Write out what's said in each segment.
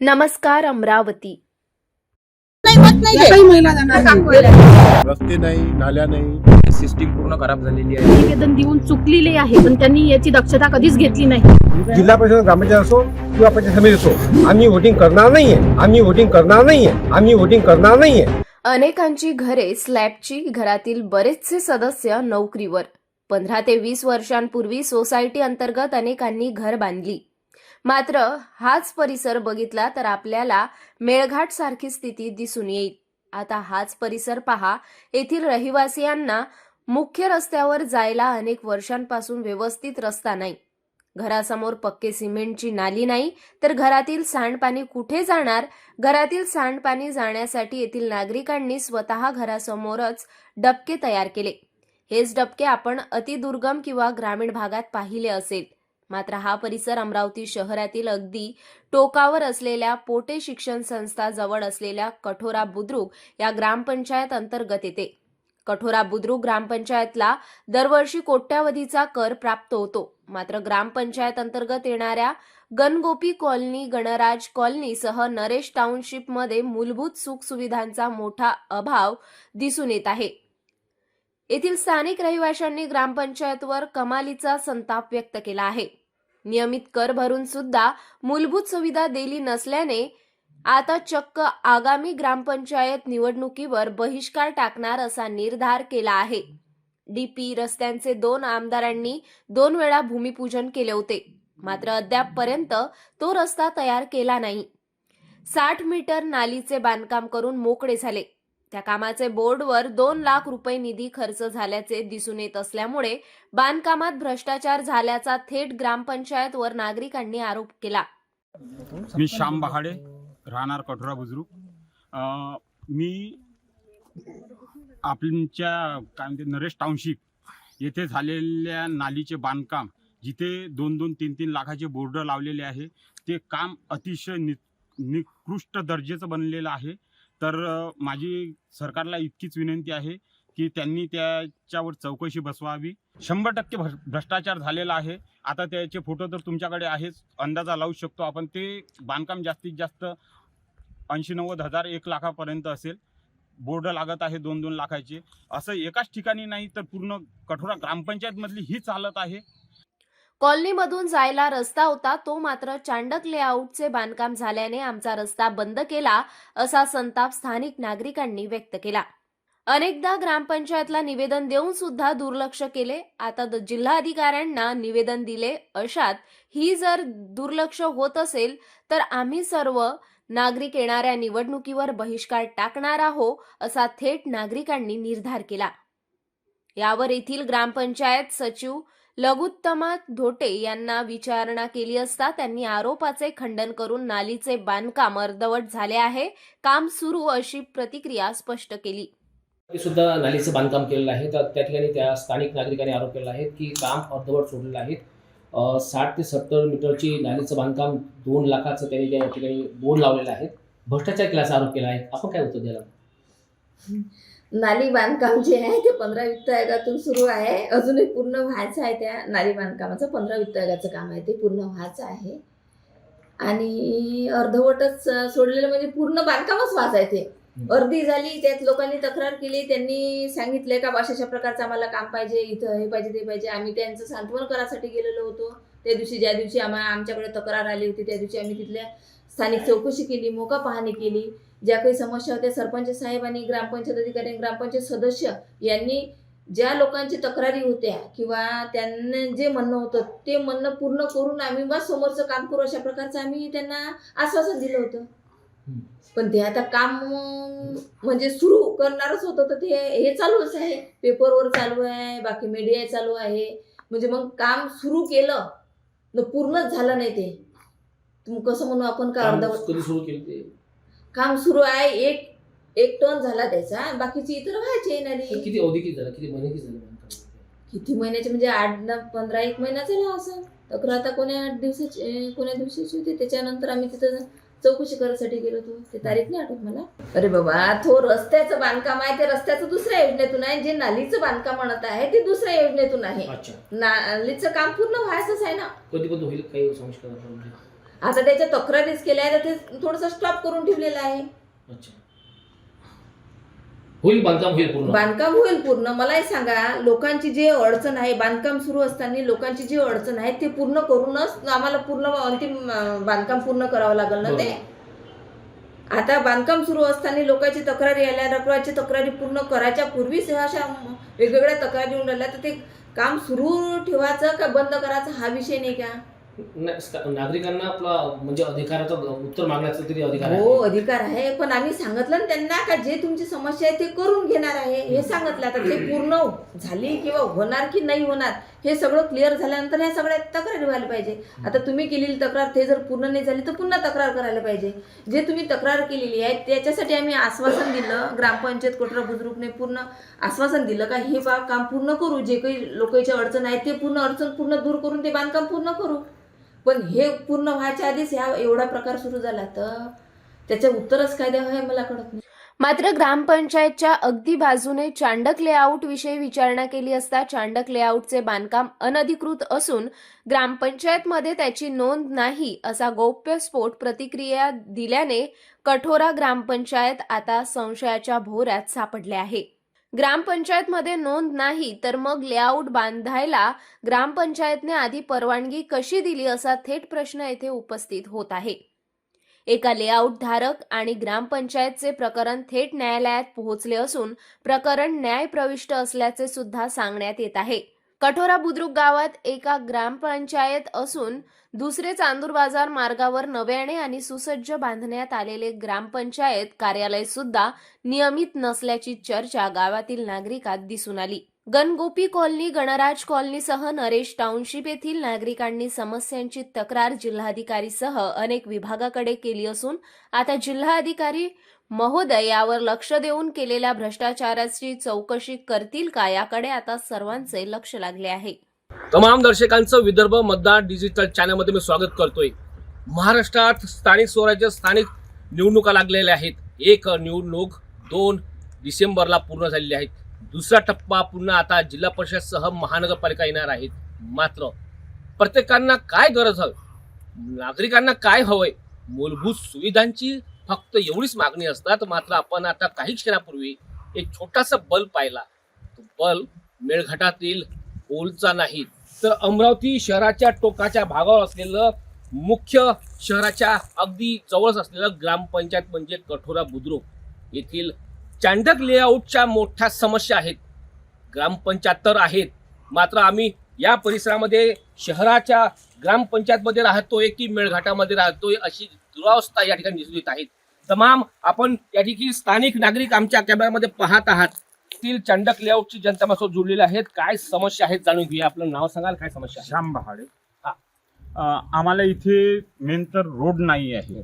नमस्कार अमरावती. काही महिला जाणार नाही. रस्ते नाही नाल्या नाही. सिस्टीम पूर्ण खराब झालेली आहे. निवेदन देऊन चुकलेले आहे पण त्यांनी याची दक्षता कधीच घेतली नाही. जिल्हा परिषद ग्रामपंचायत असो किंवा पंचायत समिती असो आम्ही वोटिंग करणार नाहीये. आम्ही वोटिंग करणार नाहीये. आम्ही वोटिंग करणार नाहीये. अनेकांची घरे स्लॅबची घरातील बरेचसे सदस्य नोकरीवर. पंधरा ते वीस वर्षांपूर्वी सोसायटी अंतर्गत अनेकांनी घर बांधली. मात्र हाच परिसर बघितला तर आपल्याला मेळघाट सारखी स्थिती दिसून येईल. आता हाच परिसर पहा येथील रहिवासियांना मुख्य रस्त्यावर जायला अनेक वर्षांपासून व्यवस्थित रस्ता नाही. घरासमोर पक्के सिमेंटची नाली नाही तर घरातील सांडपाणी कुठे जाणार? घरातील सांडपाणी जाण्यासाठी येथील नागरिकांनी स्वतः घरासमोरच डबके तयार केले. हेच डबके आपण अतिदुर्गम किंवा ग्रामीण भागात पाहिले असेल. मात्र हा परिसर अमरावती शहरातील अगदी टोकावर असलेल्या पोटे शिक्षण संस्था जवळ असलेल्या कठोरा बुद्रुक या ग्रामपंचायत अंतर्गत येते. कठोरा बुद्रुक ग्रामपंचायतला दरवर्षी कोट्यावधीचा कर प्राप्त होतो. मात्र ग्रामपंचायत अंतर्गत येणाऱ्या गणगोपी कॉलनी गणराज कॉलनीसह नरेश टाउनशिपमध्ये मूलभूत सुखसुविधांचा मोठा अभाव दिसून येत आहे. येथील स्थानिक रहिवाशांनी ग्रामपंचायतवर कमालीचा संताप व्यक्त केला आहे. नियमित कर भरून सुद्धा मूलभूत सुविधा दिली नसल्याने आता चक्क आगामी ग्रामपंचायत निवडणुकीवर बहिष्कार टाकणार असा निर्धार केला आहे. डीपी रस्त्यांचे दोन आमदारांनी दोन वेळा भूमिपूजन केले होते. मात्र अद्यापपर्यंत तो रस्ता तयार केला नाही. साठ मीटर नालीचे बांधकाम करून मोकळे झाले. त्या कामाचे बोर्डवर दोन लाख रुपये निधी खर्च झाल्याचे दिसून येत असल्यामुळे बांधकामात भ्रष्टाचार झाल्याचा थेट ग्रामपंचायतवर नागरिकांनी आरोप केला. मी श्याम बहाडे राहणार कठोरा बुजुर्ग मी आपल्या काय म्हणते नरेश टाउनशिप येथे झालेल्या नालीचे बांधकाम जिथे दोन दोन तीन तीन लाखाचे बोर्ड लावलेले आहे ते काम अतिशय नि निकृष्ट दर्जेचं बनलेलं आहे. तर माझी सरकारला इतकीच विनंती आहे की त्यांनी त्याच्यावर चौकशी बसवावी. शंभर टक्के भ्रष्टाचार झालेला आहे. आता त्याचे फोटो तर तुमच्याकडे आहेच. अंदाजा लावू शकतो आपण. ते बांधकाम जास्तीत जास्त ऐंशी नव्वद हजार एक लाखापर्यंत असेल. बोर्ड लागत आहे दोन दोन लाखाचे. असं एकाच ठिकाणी नाही तर पूर्ण कठोरा ग्रामपंचायतमधली ही चालत आहे. कॉलनीमधून जायला रस्ता होता तो मात्र चांडक लेआउटचे बांधकाम झाल्याने आमचा रस्ता बंद केला असा संताप स्थानिक नागरिकांनी व्यक्त केला. अनेकदा ग्रामपंचायतला निवेदन देऊन सुद्धा दुर्लक्ष केले आता जिल्हाधिकाऱ्यांना निवेदन दिले अशात ही जर दुर्लक्ष होत असेल तर आम्ही सर्व नागरिक येणाऱ्या निवडणुकीवर बहिष्कार टाकणार आहो असा थेट नागरिकांनी निर्धार केला. यावर येथील ग्रामपंचायत सचिव लघुत्तमा धोटे यांना विचारणा केली असता त्यांनी आरोपाचे खंडन करून नालीचे बांधकाम अर्धवट झाले आहे. काम सुरू अशी प्रतिक्रिया स्पष्ट केली. सुद्धा नालीचं बांधकाम केलेलं आहे. तर त्या ठिकाणी त्या स्थानिक नागरिकांनी आरोप केलेला आहे की काम अर्धवट सोडलेलं आहे. साठ ते सत्तर मीटरची नालीचं बांधकाम दोन लाखाचं त्यांनी त्या ठिकाणी बोर्ड लावलेलं आहे. भ्रष्टाचार केल्याचा आरोप केला आहे. आपण काय उत्तर द्यायला नाली बांधकाम जे आहे ते पंधरा वित्त आयोगातून सुरू आहे. अजूनही पूर्ण व्हायचं आहे त्या नाली बांधकामाचं पंधरा वित्त आयोगाचं काम आहे ते पूर्ण व्हायचं आहे. आणि अर्धवटच सोडलेलं म्हणजे पूर्ण बांधकामच व्हायचं आहे ते. अर्धी झाली त्यात लोकांनी तक्रार केली त्यांनी सांगितले का अशा अशा प्रकारचं आम्हाला काम पाहिजे इथं हे पाहिजे ते पाहिजे. आम्ही त्यांचं सांत्वन करासाठी गेलेलो होतो. त्या दिवशी ज्या दिवशी आम्हा आमच्याकडे तक्रार आली होती त्या दिवशी आम्ही तिथल्या स्थानिक चौकशी केली मोका पाहणी केली. ज्या काही समस्या होत्या सरपंच साहेब आणि ग्रामपंचायत अधिकारी आणि ग्रामपंचायत सदस्य यांनी ज्या लोकांची तक्रारी होत्या किंवा त्यांना जे म्हणणं होतं ते म्हणणं पूर्ण करून आम्ही बा समोरचं काम करू अशा प्रकारचं आम्ही त्यांना आश्वासन दिलं होतं. पण ते आता काम म्हणजे सुरू करणारच होतं तर ते हे चालूच आहे. पेपरवर चालू आहे बाकी मीडिया चालू आहे. म्हणजे मग काम सुरू केलं पूर्णच झालं नाही ते. कसं म्हणू आपण का अर्धवट कधी सुरू केलं ते? काम सुरू आहे एक एक टन झाला त्याचा बाकीची इतर व्हायची नाही किती अवधी किती झाला? किती महिने किती झाले किती महिन्याचे? म्हणजे आठ न पंधरा एक महिना झाला असं. तक्रार आता कोण्या आठ दिवसाची कोण्या दिवसाची होती? त्याच्यानंतर आम्ही तिथं चौकशी करायसाठी गेलो होतो. ते तारीख नाही आठवत मला. अरे बाबा तो रस्त्याचं बांधकाम आहे ते रस्त्याचं दुसऱ्या योजनेतून आहे. जे नालीचं बांधकाम म्हणत आहे ते दुसऱ्या योजनेतून आहे. अच्छा. नालीचं काम पूर्ण व्हायचंच आहे ना. कधी कधी होईल काही आता त्याच्या तक्रारीच केल्या आहे तर ते थोडंसं स्टॉप करून ठेवलेलं आहे. अच्छा. होईल बांधकाम होईल पूर्ण. बांधकाम होईल पूर्ण. मलाही सांगा लोकांची जी अडचण आहे बांधकाम सुरू असताना लोकांची जी अडचण आहे ते पूर्ण करूनच आम्हाला पूर्ण अंतिम अं, बांधकाम पूर्ण करावं लागेल ना ते? आता बांधकाम सुरू असताना लोकांची तक्रारी आल्या लोकांची तक्रारी पूर्ण करायच्या पूर्वीच ह्या अशा वेगवेगळ्या तक्रारी येऊन राहिल्या तर ते काम सुरू ठेवायचं का बंद करायचं हा विषय नाही का? नागरिकांना आपला म्हणजे अधिकाराचा उत्तर मागण्याचा तरी अधिकार हो अधिकार आहे पण आम्ही सांगितलं ना त्यांना का जे तुमची समस्या आहे ते करून घेणार आहे. हे सांगितलं आता ते पूर्ण झाली किंवा होणार की नाही होणार हे सगळं क्लिअर झाल्यानंतर ह्या सगळ्या तक्रारी व्हायला पाहिजे. आता तुम्ही केलेली तक्रार ते जर पूर्ण नाही झाली तर पुन्हा तक्रार करायला पाहिजे. जे तुम्ही तक्रार केलेली आहे त्याच्यासाठी आम्ही आश्वासन दिलं ग्रामपंचायत कोटरा बुजुर्गने पूर्ण आश्वासन दिलं का हे बा काम पूर्ण करू जे काही लोकांची अडचण आहे ते पूर्ण अडचण पूर्ण दूर करून ते बांधकाम पूर्ण करू. पण हे पूर्ण व्हायच्या आधीच ह्या एवढा प्रकार सुरू झाला तर त्याचं उत्तरच काय द्यावं हे मला कळत नाही. मात्र ग्रामपंचायतच्या अगदी बाजूने चांडक लेआउट विषयी विचारणा केली असता चांडक लेआउटचे बांधकाम अनधिकृत असून ग्रामपंचायतमध्ये त्याची नोंद नाही असा गौप्यस्फोट प्रतिक्रिया दिल्याने कठोरा ग्रामपंचायत आता संशयाच्या भोऱ्यात सापडले आहे. ग्रामपंचायतमध्ये नोंद नाही तर मग लेआउट बांधायला ग्रामपंचायतने आधी परवानगी कशी दिली असा थेट प्रश्न येथे उपस्थित होत आहे. एका लेआउट धारक आणि ग्रामपंचायतचे प्रकरण थेट न्यायालयात पोहोचले असून प्रकरण न्यायप्रविष्ट असल्याचे सुद्धा सांगण्यात येत आहे. कठोरा बुद्रुक गावात एका ग्रामपंचायत असून दुसरे चांदूर बाजार मार्गावर नव्याने आणि सुसज्ज बांधण्यात आलेले ग्रामपंचायत कार्यालय सुद्धा नियमित नसल्याची चर्चा गावातील नागरिकात दिसून आली. गणगोपी कॉलनी गणराज कॉलनीसह नरेश टाउनशिप येथील नागरिकांनी समस्यांची तक्रार जिल्हाधिकारीसह अनेक विभागाकडे केली असून आता जिल्हाधिकारी महोदय यावर लक्ष देऊन केलेल्या भ्रष्टाचाराची चौकशी करतील का याकडे आता सर्वांचे लक्ष लागले आहे. तमाम दर्शकांचं विदर्भ मतदार डिजिटल चॅनलमध्ये मी स्वागत करतोय. महाराष्ट्रात स्थानिक स्वराज्य स्थानिक निवडणुका लागलेल्या आहेत. एक निवडणूक दोन डिसेंबरला पूर्ण झालेली आहेत. दुसरा टप्पा पुन्हा आता जिल्हा परिषदसह महानगरपालिका येणार आहेत. मात्र प्रत्येकांना काय गरज हवी? नागरिकांना काय हवंय? मूलभूत सुविधांची फक्त एवढीच मागणी असतात मात्र आपण आता काही क्षणापूर्वी एक छोटासा बल्ब पाहिला. तो बल्ब मेळघाटातील ओलचा नाही तर अमरावती शहराच्या टोकाच्या भागावर असलेलं मुख्य शहराच्या अगदी जवळच असलेलं ग्रामपंचायत म्हणजे कठोरा बुद्रुक. येथील चांडक लेआउटच्या मोठ्या समस्या आहेत. ग्रामपंचायत तर आहेत मात्र आम्ही या परिसरामध्ये शहराच्या ग्रामपंचायतमध्ये राहतोय की मेळघाटामध्ये राहतोय अशी दुरावस्था या ठिकाणी दिसून येत आहेत तमाम आपण या ठिकाणी स्थानिक नागरिक आमच्या कॅमेऱ्यामध्ये पाहत आहात. तील चांडक लेआउटची जनता जोडलेली आहेत. काय समस्या आहेत जाणून घेऊया. आपलं नाव सांगाल? काय समस्या आहे? श्याम बहाडे. आम्हाला इथे मेन तर रोड नाही आहे.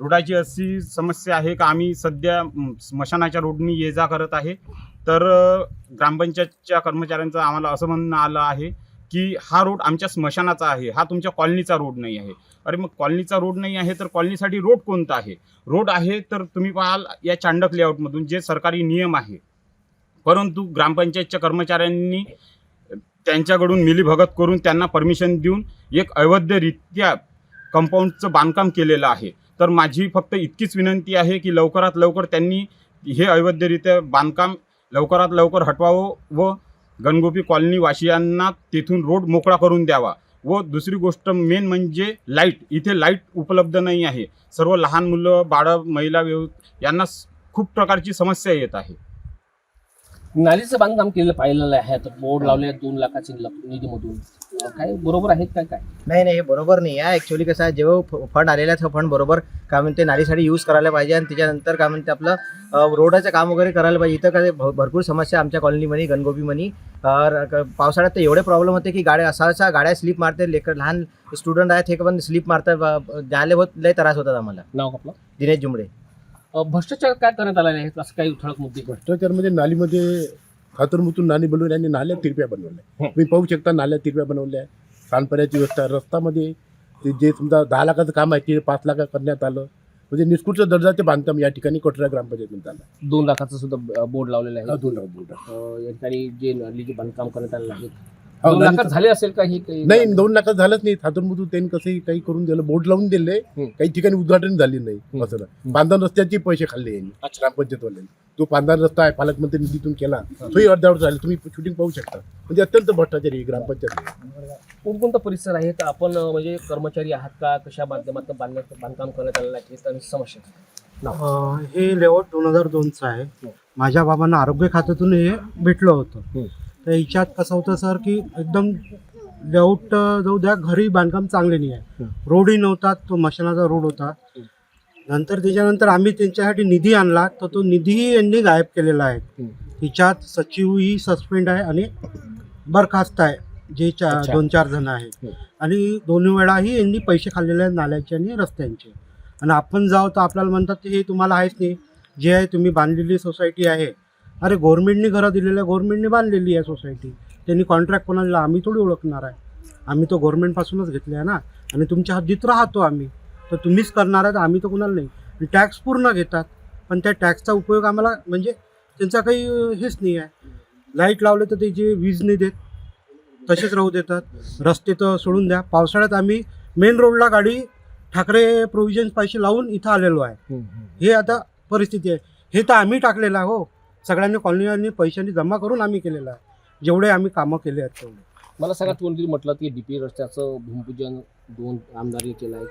रोडाची अशी समस्या आहे का? आम्ही सध्या म, स्मशानाच्या रोडनी ये जा करत आहे. तर अ, ग्रामपंचायतच्या कर्मचाऱ्यांचं आम्हाला असं म्हणणं आलं आहे की हा रोड आमच्या स्मशानाचा आहे हा तुमच्या कॉलनीचा रोड नाही आहे. अरे मग कॉलनीचा रोड नाही आहे तर कॉलनीसाठी रोड कोणता आहे? रोड आहे तर तुम्ही पाहाल या चांडक लेआउटमधून जे सरकारी नियम आहे. परंतु ग्रामपंचायतच्या कर्मचाऱ्यांनी त्यांच्याकडून मिलीभगत करून त्यांना परमिशन देऊन एक अवैधरित्या कंपाऊंडचं बांधकाम केलेलं आहे. तर माझी फक्त इतकीच विनंती आहे की लवकरात लवकर त्यांनी हे अवैधरित्या बांधकाम लवकरात लवकर हटवावं व गणगोपी कॉलनी वासियांना तेथून रोड मोकळा करून द्यावा. व दुसरी गोष्ट मेन म्हणजे लाइट. इथे लाइट उपलब्ध नाही आहे. सर्व लहान मुलं बाळं महिला व्यव यांना खूप प्रकारची समस्या येत आहे. नालीचं बांधकाम केलेलं पाहिलेलं आहे. आता बोर्ड लावले आहेत दोन लाखाचे ल- निधीमधून. अं, काय बरोबर आहेत काय काय? नाही नाही हे बरोबर नाही आहे. ॲक्च्युली कसं आहे जेव्हा फंड आलेला आहे फंड बरोबर काय म्हणते नालीसाठी यूज करायला पाहिजे आणि त्याच्यानंतर काय म्हणते आपलं अ, रोडाचं काम वगैरे करायला पाहिजे. इथं काय भ- भरपूर समस्या आमच्या कॉलनीमध्ये गणगोपी म्हणी पावसाळ्यात तर एवढे प्रॉब्लेम होते की गाड्या असा गाड्या स्लिप मारते. लेकर लहान स्टुडंट आहेत हे पण स्लिप मारतात. जायला बहुत लय त्रास होतात आम्हाला. नाव आपलं? दिनेश जुमडे अं, भ्रष्टाचार काय करण्यात आलेले आहेत असं काही ठळक मुद्दे भ्रष्टाचारमध्ये नालीमध्ये खातरमुतून नाली बनवली आणि नाल्या तिरप्या बनवल्या. तुम्ही पाहू शकता नाल्या तिरप्या बनवल्या. सांडपाण्याची व्यवस्था रस्त्यामध्ये ते जे समजा दहा लाखाचं काम आहे ते पाच लाख करण्यात आलं. म्हणजे निष्कृष्ट दर्जाचे बांधकाम या ठिकाणी कठोरा ग्रामपंचायतीमध्ये झालं. दोन लाखाचं सुद्धा बोर्ड लावलेलं आहे. दोन लाख अं, या ठिकाणी जे नालीचे बांधकाम करण्यात आलेलं आहे. दोन नाली- लाखात झाले असेल का ही काही नाही दोन लाखात झालंच नाही. थातून त्यांनी कसंही काही करून दिलं बोर्ड लावून दिले. काही ठिकाणी उद्घाटन झाले नाही. असं. नाही. बांधण रस्त्याचे पैसे खाल्ले यांनी अच्छा. ग्रामपंचायतवाल्यांनी. तो बांधण रस्ता आहे पालकमंत्री निधीतून केला. तोही अर्ध्यावर झाले तुम्ही शूटिंग पाहू शकता. म्हणजे अत्यंत भ्रष्टाचारी आहे ग्रामपंचायत. कोणकोणता परिसर आहे? तर आपण म्हणजे कर्मचारी आहात का? कशा माध्यमातून बांधण्यात बांधकाम करण्यात आलेलं आहे? समस्या हे लेआउट दोन हजार दोनचं आहे. हो. माझ्या बाबांना आरोग्य खात्यातून हे भेटलं होतं. हं. तर याच्यात कसं होतं सर की एकदम लेआउट जाऊ द्या घरी बांधकाम चांगले नाही आहे हं. रोडही नव्हता तो मशानाचा रोड होता. नंतर त्याच्यानंतर आम्ही त्यांच्यासाठी निधी आणला तर तो निधीही यांनी गायब केलेला आहे. तिच्यात सचिवही सस्पेंड आहे आणि बरखास्त आहे जे चा अच्छा. दोन चार जण आहेत हं. आणि दोन्ही वेळाही यांनी पैसे खाल्लेले आहेत नाल्याचे आणि रस्त्यांचे आणि आपण जाऊ तर आपल्याला म्हणतात हे तुम्हाला आहेच नाही जे आहे तुम्ही बांधलेली सोसायटी आहे अरे गव्हर्नमेंटने घरं दिलेलं आहे गव्हर्नमेंटने बांधलेली आहे सोसायटी त्यांनी कॉन्ट्रॅक्ट कोणाला दिला? आम्ही थोडी ओळखणार आहे. आम्ही तो गव्हर्नमेंटपासूनच घेतले आहे ना. आणि तुमच्या हद्दीत राहतो आम्ही. तर तुम्हीच करणार आहे तर आम्ही तर कुणाला नाही. टॅक्स पूर्ण घेतात. पण त्या टॅक्सचा उपयोग आम्हाला म्हणजे त्यांचा काही हेच नाही आहे. लाइट लावले तर त्याची वीज नाही देत. तसेच राहू देतात. रस्ते तर सोडून द्या. पावसाळ्यात आम्ही मेन रोडला गाडी ठाकरे प्रोव्हिजन्स पैसे लावून इथं आलेलो आहे. हे आता परिस्थिती आहे. हे तर आम्ही टाकलेलं आहे हो. सगळ्यांनी कॉलनीवाल्यांनी पैशांनी जमा करून आम्ही केलेलं आहे. जेवढे आम्ही कामं केले आहेत तेवढे. मला सगळ्यात कोणतरी म्हटलं की डीपी रस्त्याचं भूमिपूजन दोन आमदारने केलं आहे.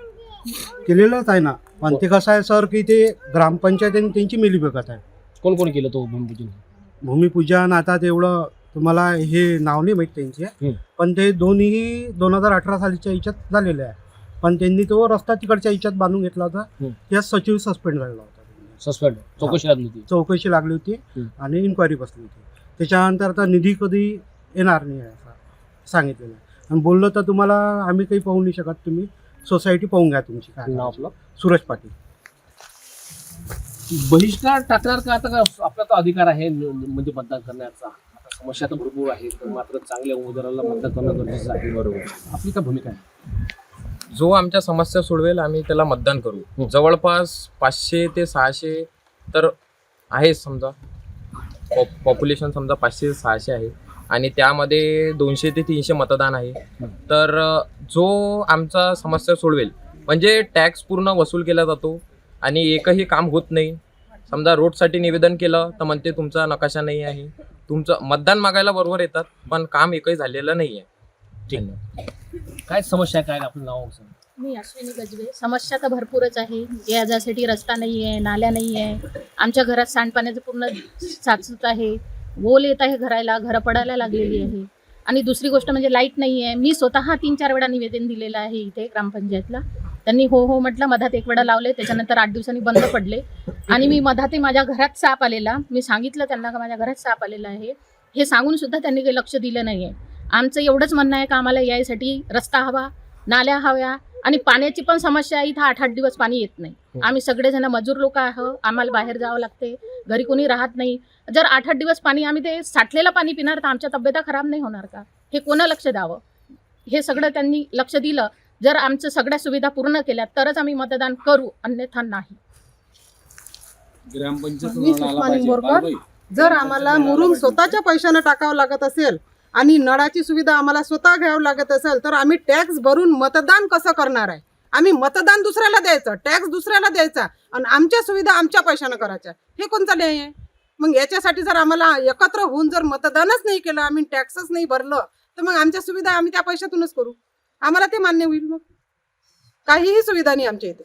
केलेलंच आहे ना. पण ते कसं आहे सर की ते ग्रामपंचायत आणि त्यांची मिलीभगत आहे. कोण कोण केलं तो भूमिपूजन? भूमिपूजन आता तेवढं तुम्हाला हे नाव नाही माहीत त्यांचे. हं. पण ते दोन्ही दोन हजार अठरा सालीच्या याच्यात झालेले आहे. पण त्यांनी तो रस्ता तिकडच्या याच्यात बांधून घेतला होता. हं. त्यात सचिव सस्पेंड झालेला होता. सस्पेंड चौकशी लागली होती. चौकशी लागली होती. आणि इन्क्वायरी बसली होती. त्याच्यानंतर आता निधी कधी येणार नाही आहे असं सांगितलेलं आहे. आणि बोललं तर तुम्हाला आम्ही काही पाहू नाही शकत तुम्ही. सोसायटी पाहून घ्या तुमची काय नाव आपलं? सुरेश पाटील. बहिष्कार टाकणार का? आता का आपला तो अधिकार आहे म्हणजे मतदान करण्याचा? आता समस्या तर भरपूर आहे पण मात्र चांगल्या उमेदवाराला मतदान करणं गरजेचं आहे. बरोबर. आपली काय भूमिका आहे? जो आमच्या समस्या सोडवेल आम्ही त्याला मतदान करू. हं. जवळपास पाचशे ते सहाशे तर आहे समजा. पॉप्युलेशन समजा पाचशे ते सहाशे आहे. आणि त्यामध्ये दोनशे ते तीनशे मतदान आहे. तर जो आमचा समस्या सोडवेल म्हणजे टॅक्स पूर्ण वसूल केला जातो आणि एकही काम होत नाही. समजा रोडसाठी निवेदन केलं तर म्हणते तुमचा नकाशा नाही आहे. तुमचं मतदान मागायला बरोबर येतात पण काम एकही झालेलं नाही आहे. ठीक काय समस्या काय आपण नाव सांग. मी अश्विनी गजबे समस्या तर भरपूरच आहे. याच्यासाठी रस्ता नाही आहे नाल्या नाही आहे आमच्या घरात सांडपाण्याचं पूर्ण साचत आहे. ओल येत आहे घराला घरं पडायला लागलेली आहे. आणि दुसरी गोष्ट म्हणजे लाइट नाही आहे मी स्वतः तीन चार वेळा निवेदन दिलेलं आहे इथे ग्रामपंचायतला. त्यांनी हो हो म्हटलं मधात एक वेळा लावले त्याच्यानंतर आठ दिवसांनी बंद पडले. आणि मी मधात माझ्या घरात साप आलेला. मी सांगितलं त्यांना का माझ्या घरात साप आलेला आहे. हे सांगून सुद्धा त्यांनी काही लक्ष दिलं नाही आहे आमचं एवढंच म्हणणं आहे का आम्हाला यायसाठी रस्ता हवा नाल्या हव्या आणि पाण्याची पण समस्या आहे इथं आठ आठ दिवस पाणी येत नाही. आम्ही सगळेजण मजूर लोक आहोत आम्हाला बाहेर जावं लागते घरी कोणी राहत नाही. जर आठ आठ दिवस पाणी आम्ही ते साठलेलं पाणी पिणार तर आमच्या तब्येता खराब नाही होणार का? हे कोणं लक्ष द्यावं? हे सगळं त्यांनी लक्ष दिलं जर आमचं सगळ्या सुविधा पूर्ण केल्या तरच आम्ही मतदान करू अन्यथा नाही. निंबोरकर जर आम्हाला मुरुम स्वतःच्या पैशानं टाकावं लागत असेल आणि नळाची सुविधा आम्हाला स्वतः घ्यावं लागत असेल तर आम्ही टॅक्स भरून मतदान कसं करणार आहे? आम्ही मतदान दुसऱ्याला द्यायचं टॅक्स दुसऱ्याला द्यायचा आणि आमच्या सुविधा आमच्या पैशानं करायच्या. हे कोणतं न्याय आहे? मग याच्यासाठी जर आम्हाला एकत्र होऊन जर मतदानच नाही केलं आम्ही टॅक्सच नाही भरलं तर मग आमच्या सुविधा आम्ही त्या पैशातूनच करू. आम्हाला ते मान्य होईल मग. काहीही सुविधा नाही आमच्या इथे.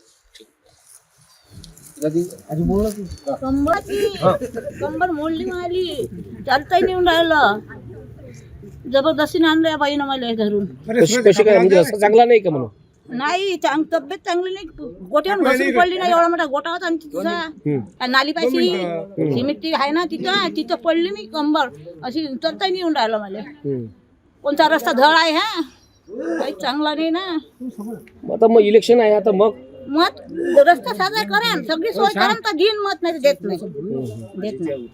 कंबर मोडली मारली चालताही नेऊन राहिलं. जबरदस्तीने आणलं या बाईनं मला धरून कशी कशी काय? म्हणजे असं चांगला नाही का म्हणून? नाही चांग तब्येत चांगली नाही. गोट्यावर घसरून पडली नाही एवढा मोठा गोटा होता आणि तिचा. आणि नालीपाशी सिमेंट आहे ना तिथं तिथं पडली मी कंबर. अशी चालताही नेऊन राहिलं मला. कोणता रस्ता धड आहे हा? काही चांगला नाही ना. आता मग इलेक्शन आहे आता मग? मत रस्ता साजरा करा. सगळी सोय करा तर घेईन मत नाही तर देत नाही. देत नाही.